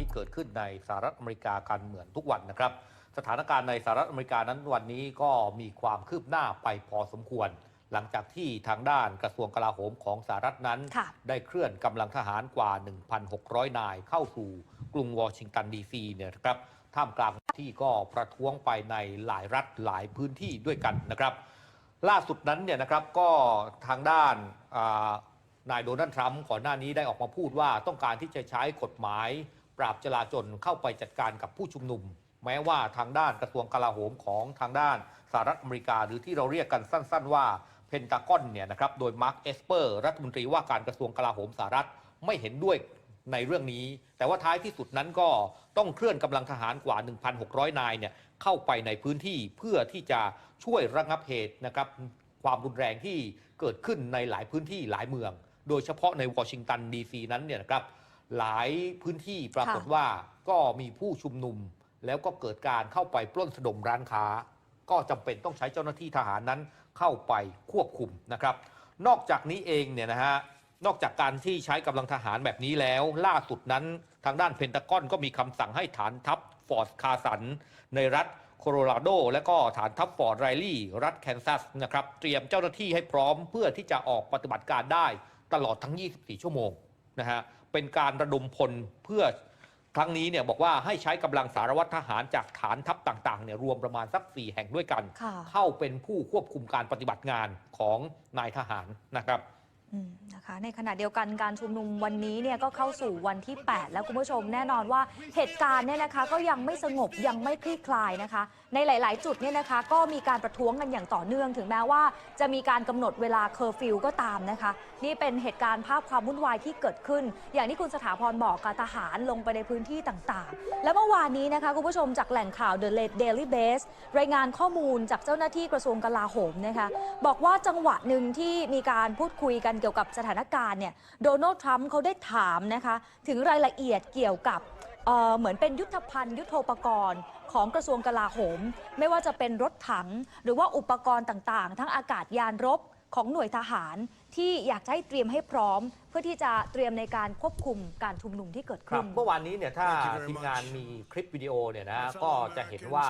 ที่เกิดขึ้นในสหรัฐอเมริกากันเหมือนทุกวันนะครับ สถานการณ์ในสหรัฐอเมริกานั้นวันนี้ก็มีความคืบหน้าไปพอสมควร หลังจากที่ทางด้านกระทรวงกลาโหมของสหรัฐนั้นค่ะได้เคลื่อนกำลังทหารกว่า 1,600 นายเข้าสู่กรุงวอชิงตันดีซีเนี่ยนะครับท่ามกลางที่ก็ประท้วงไปในหลายรัฐหลายพื้นที่ด้วยกันนะครับ ล่าสุดนั้นเนี่ยนะครับก็ทางด้านอ่านายโดนัลด์ทรัมป์ก่อนหน้านี้ได้ออกมาพูดว่าต้องการที่จะใช้กฎหมาย ปราบจลาจลเข้าไปจัดการกับผู้ชุมนุม แม้ว่าทางด้านกระทรวงกลาโหมของทางด้านสหรัฐอเมริกา หรือที่เราเรียกกันสั้น ๆ ว่าเพนตากอนเนี่ยนะครับโดยมาร์คเอสเปอร์รัฐมนตรีว่าการกระทรวงกลาโหมสหรัฐไม่เห็นด้วยในเรื่องนี้ แต่ว่าท้ายที่สุดนั้นก็ต้องเคลื่อนกำลังทหารกว่า 1,600 นายเนี่ยเข้าไปในพื้นที่เพื่อที่จะช่วยระงับเหตุนะครับความรุนแรงที่เกิดขึ้นในหลายพื้นที่หลายเมือง โดยเฉพาะในวอชิงตันดีซีนั้นเนี่ยนะครับ หลายพื้นที่ปรากฏว่าก็มีผู้ชุมนุม แล้วก็เกิดการเข้าไปปล้นสะดมร้านค้า ก็จำเป็นต้องใช้เจ้าหน้าที่ทหารนั้นเข้าไปควบคุมนะครับ นอกจากนี้เองเนี่ยนะฮะนอกจากการที่ใช้กำลังทหารแบบนี้แล้ว ล่าสุดนั้นทางด้านเพนตากอนก็มีคำสั่งให้ฐานทัพฟอร์ดคาสัน ในรัฐโคโลราโด และก็ฐานทัพฟอร์ดไรลี่รัฐแคนซัสนะครับเตรียมเจ้าหน้าที่ให้พร้อมเพื่อที่จะออกปฏิบัติการได้ตลอดทั้ง 24 ชั่วโมงนะฮะ เป็นการระดมพลเพื่อครั้งนี้เนี่ยบอกว่าให้ใช้กำลังสารวัตรทหารจากฐานทัพต่างๆเนี่ยรวมประมาณสัก4แห่งด้วยกันค่ะเข้าเป็นผู้ควบคุมการปฏิบัติงานของนายทหารนะครับอืมนะคะในขณะเดียวกันการชุมนุมวันนี้เนี่ยก็เข้าสู่วันที่ 8 แล้วคุณผู้ชมแน่นอนว่าเหตุการณ์เนี่ยนะคะก็ยังไม่สงบยังไม่คลี่คลายนะคะ ในหลาย ๆ จุดเนี่ยนะคะ ก็มีการประท้วงกันอย่างต่อเนื่อง ถึงแม้ว่าจะมีการกำหนดเวลาเคอร์ฟิวก็ตามนะคะ นี่เป็นเหตุการณ์ภาพความวุ่นวายที่เกิดขึ้น อย่างที่คุณสถาพรบอกการทหารลงไปในพื้นที่ต่าง ๆ และเมื่อวานนี้นะคะคุณผู้ชมจากแหล่งข่าว The Daily Base รายงานข้อมูลจากเจ้าหน้าที่กระทรวงกลาโหมนะคะบอกว่าจังหวะหนึ่งที่มีการพูดคุยกันเกี่ยวกับสถานการณ์เนี่ยโดนัลด์ทรัมป์เขาได้ถามนะคะถึงรายละเอียดเกี่ยวกับ เอ่อเหมือนเป็นยุทธภัณฑ์ยุทโธปกรณ์ของกระทรวงกลาโหม ไม่ว่าจะเป็นรถถัง หรือว่าอุปกรณ์ต่างๆ ทั้งอากาศยานรบของหน่วยทหารที่อยากจะให้เตรียมให้พร้อม เพื่อที่จะเตรียมในการควบคุมการชุมนุมที่เกิดครัขึ้บนเมื่อวานนี้เนี่ยถ้า Thank you very ทีมงาน much มีคลิปวิดีโอเนี่ยนะก็จะเห็นว่า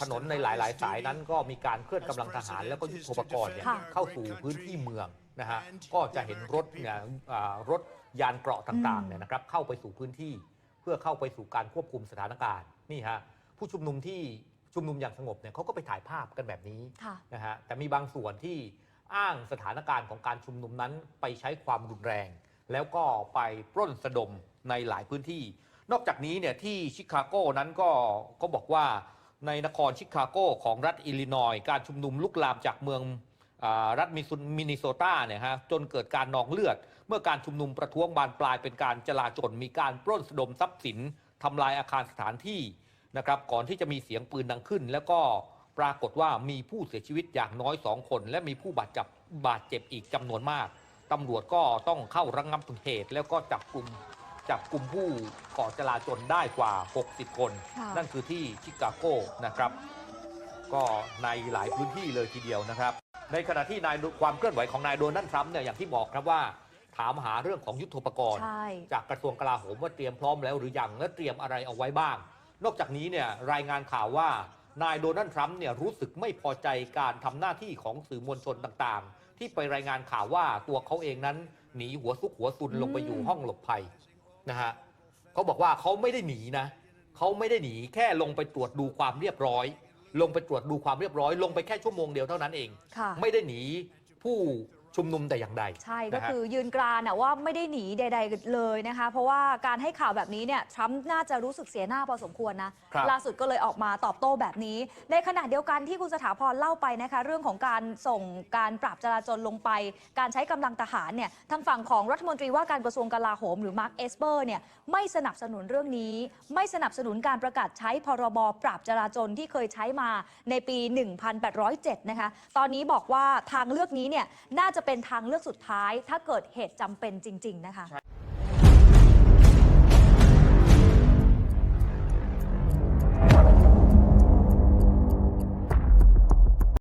ถนนในหลาย ๆ สายนั้นก็มีการเคลื่อนกำลังทหาร แล้วก็ยุทโธปกรณ์เนี่ยค่ะเข้าสู่พื้นที่เมืองนะฮะก็จะเห็นรถเนี่ยอ่ารถยานเกราะต่าง ๆ เนี่ยนะครับเข้าไปสู่พื้นที่ เพื่อเข้าไปสู่การควบคุมสถานการณ์นี่ฮะผู้ชุมนุมที่ชุมนุมอย่างสงบเนี่ยเขาก็ไปถ่ายภาพกันแบบนี้ค่ะ นะฮะแต่มีบางส่วนที่อ้างสถานการณ์ของการชุมนุมนั้นไปใช้ความรุนแรง แล้วก็ไปปล้นสะดมในหลายพื้นที่ นอกจากนี้เนี่ยที่ชิคาโกนั้นก็ก็บอกว่าในนครชิคาโกของรัฐอิลลินอยส์การชุมนุมลุกลามจากเมืองอา รัฐมิสซุมินนิโซตาเนี่ยฮะจนเกิดการนองเลือด เมื่อการชุมนุมประท้วงบานปลายเป็นการจลาจลมีการปล้นสะดมทรัพย์สินทำลายอาคารสถานที่นะครับก่อนที่จะมีเสียงปืนดังขึ้น แล้วก็ปรากฏว่ามีผู้เสียชีวิตอย่างน้อย 2 คน และมีผู้บาดเจ็บบาดเจ็บอีกจำนวนมากตำรวจก็ต้องเข้าระงงับเหตุ แล้วก็จับกลุ่มจับกลุ่มผู้ก่อจลาจลได้กว่า 60 คนค่ะนั่นคือที่ชิคาโกนะครับ ก็ในหลายพื้นที่เลยทีเดียวนะครับ ในขณะที่นายความเคลื่อนไหวของนายโดนัลด์ทรัมป์เนี่ยอย่างที่บอกครับว่าถามหาเรื่องของยุทโธปกรณ์ใช่จากกระทรวงกลาโหมว่าเตรียมพร้อมแล้วหรือยังและเตรียมอะไรเอาไว้บ้าง นอกจากนี้เนี่ยรายงานข่าวว่านายโดนัลด์ทรัมป์เนี่ยรู้สึกไม่พอใจการทำหน้าที่ของสื่อมวลชนต่างๆ ที่ไปรายงานข่าวว่าตัวเขาเองนั้นหนีหัวซุกหัวซุนลงไปอยู่ห้องหลบภัยนะฮะเขาบอกว่าเขาไม่ได้หนีนะเขาไม่ได้หนีแค่ลงไปตรวจดูความเรียบร้อย ลงไปตรวจดูความเรียบร้อย ลงไปแค่ชั่วโมงเดียวเท่านั้นเอง ค่ะ ไม่ได้หนีผู้ ชุมนุมแต่อย่างใดใช่ก็นะฮะ คือยืนกรานอะว่าไม่ได้หนีใด ๆ เลยนะคะ เพราะว่าการให้ข่าวแบบนี้เนี่ยทรัมป์น่าจะรู้สึกเสียหน้าพอสมควรนะครับ ล่าสุดก็เลยออกมาตอบโต้แบบนี้ ในขณะเดียวกันที่คุณสถาพรเล่าไปนะคะ เรื่องของการส่งการปราบจราจรลงไป การใช้กำลังทหารเนี่ยทางฝั่งของรัฐมนตรีว่าการกระทรวงกลาโหมหรือมาร์คเอสเปอร์เนี่ยไม่สนับสนุนเรื่องนี้ ไม่สนับสนุนการประกาศใช้พรบปราบจราจรที่เคยใช้มาในปี 1807 นะคะ ตอนนี้บอกว่าทางเลือกนี้เนี่ยน่าจะเป็นทางเลือกสุดท้าย ถ้าเกิดเหตุจำเป็นจริง ๆ นะคะ